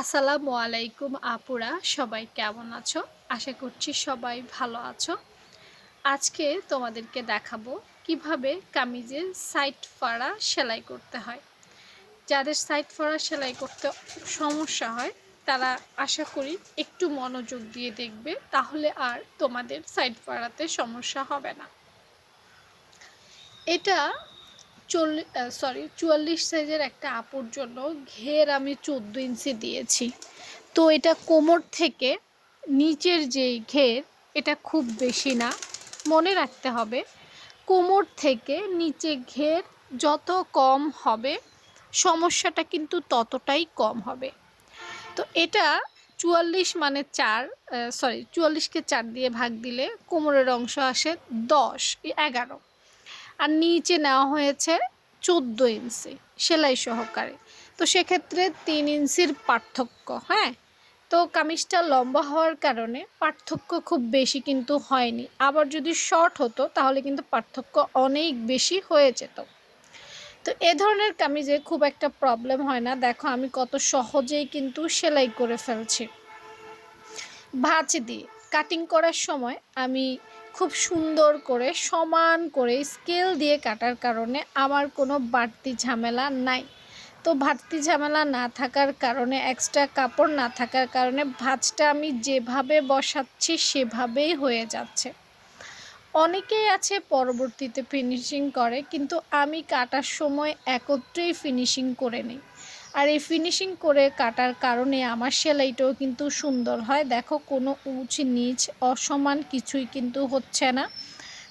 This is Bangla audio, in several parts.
আসসালামু আলাইকুম আপুরা, সবাই কেমন আছো? আশা করছি সবাই ভালো আছো। আজকে তোমাদেরকে দেখাবো কীভাবে কামিজের সাইড ফাড়া সেলাই করতে হয়। যাদের সাইড ফাড়া সেলাই করতে সমস্যা হয়, তারা আশা করি একটু মনোযোগ দিয়ে দেখবে, তাহলে আর তোমাদের সাইড ফাড়াতে সমস্যা হবে না। এটা চল্লিশ সরি চুয়াল্লিশ সাইজের একটা আপুর জন্য ঘের আমি চোদ্দ ইঞ্চি দিয়েছি। তো এটা কোমর থেকে নিচের যেই ঘের, এটা খুব বেশি না। মনে রাখতে হবে, কোমর থেকে নিচে ঘের যত কম হবে, সমস্যাটা কিন্তু ততটাই কম হবে। তো এটা চুয়াল্লিশ মানে চার সরি চুয়াল্লিশকে চার দিয়ে ভাগ দিলে কোমরের অংশ আসে দশ, এগারো। আর নিচে নেওয়া হয়েছে চোদ্দ ইঞ্চি সেলাই সহকারে। তো সেক্ষেত্রে তিন ইঞ্চির পার্থক্য হ্যাঁ? তো কামিজটা লম্বা হওয়ার কারণে পার্থক্য খুব বেশি কিন্তু হয়নি। আবার যদি শর্ট হতো, তাহলে কিন্তু পার্থক্য অনেক বেশি হয়ে যেত। তো এ ধরনের কামিজে খুব একটা প্রবলেম হয় না। দেখো, আমি কত সহজেই কিন্তু সেলাই করে ফেলছি। ভাঁজ দিয়ে কাটিং করার সময় আমি খুব সুন্দর করে, সমান করে স্কেল দিয়ে কাটার কারণে আমার কোনো বাড়তি ঝামেলা নাই। তো বাড়তি ঝামেলা না থাকার কারণে এক্সট্রা কাপড় না থাকার কারণে ভাঁজটা আমি যেভাবে বসাচ্ছি সেভাবেই হয়ে যাচ্ছে। অনেকেই আছে পরবর্তীতে ফিনিশিং করে, কিন্তু আমি কাটার সময় একত্রেই ফিনিশিং করে নিই। আর এই ফিনিশিং করে কাটার কারণে আমার সেলাইটাও কিন্তু সুন্দর হয়। দেখো কোনো উঁচ, নিচ, অসমান কিছুই কিন্তু হচ্ছে না।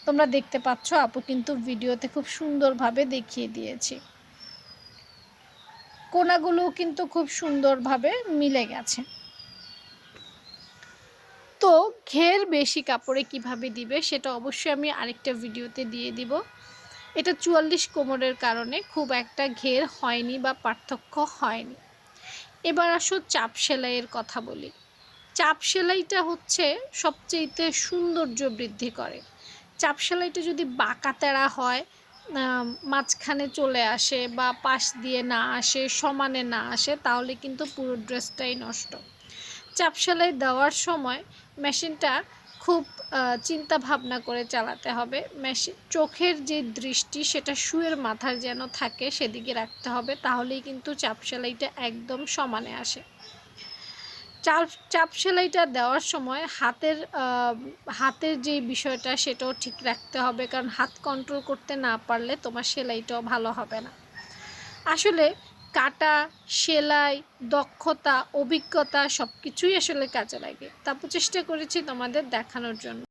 তোমরা দেখতে পাচ্ছ, আপু কিন্তু ভিডিওতে খুব সুন্দরভাবে দেখিয়ে দিয়েছি। কোনাগুলোও কিন্তু খুব সুন্দরভাবে মিলে গেছে। তো ঘের বেশি কাপড়ে কীভাবে দিবে, সেটা অবশ্যই আমি আরেকটা ভিডিওতে দিয়ে দিব। এটা চুয়াল্লিশ কোমরের কারণে খুব একটা ঘের হয়নি বা পার্থক্য হয়নি। এবার আসো চাপ সেলাইয়ের কথা বলি। চাপ সেলাইটা হচ্ছে সবচেয়েতে সৌন্দর্য বৃদ্ধি করে। চাপ সেলাইটা যদি বাঁকা তেড়া হয় মাঝখানে চলে আসে বা পাশ দিয়ে না আসে, সমানে না আসে, তাহলে কিন্তু পুরো ড্রেসটাই নষ্ট। চাপ সেলাই দেওয়ার সময় মেশিনটা খুব চিন্তা ভাবনা করে চালাতে হবে। মেশিন চোখের যে দৃষ্টি সেটা শুয়ের মাথার যেন থাকে সেদিকে রাখতে হবে, তাহলেই কিন্তু চাপ সেলাইটা একদম সমানে আসে। চাপ চাপ সেলাইটা দেওয়ার সময় হাতের হাতের যে বিষয়টা সেটাও ঠিক রাখতে হবে, কারণ হাত কন্ট্রোল করতে না পারলে তোমার সেলাইটাও ভালো হবে না। আসলে কাটা, সেলাই, দক্ষতা, অভিজ্ঞতা সব কিছুই আসলে কাজে লাগে। তারপর চেষ্টা করেছি তোমাদের দেখানোর জন্য।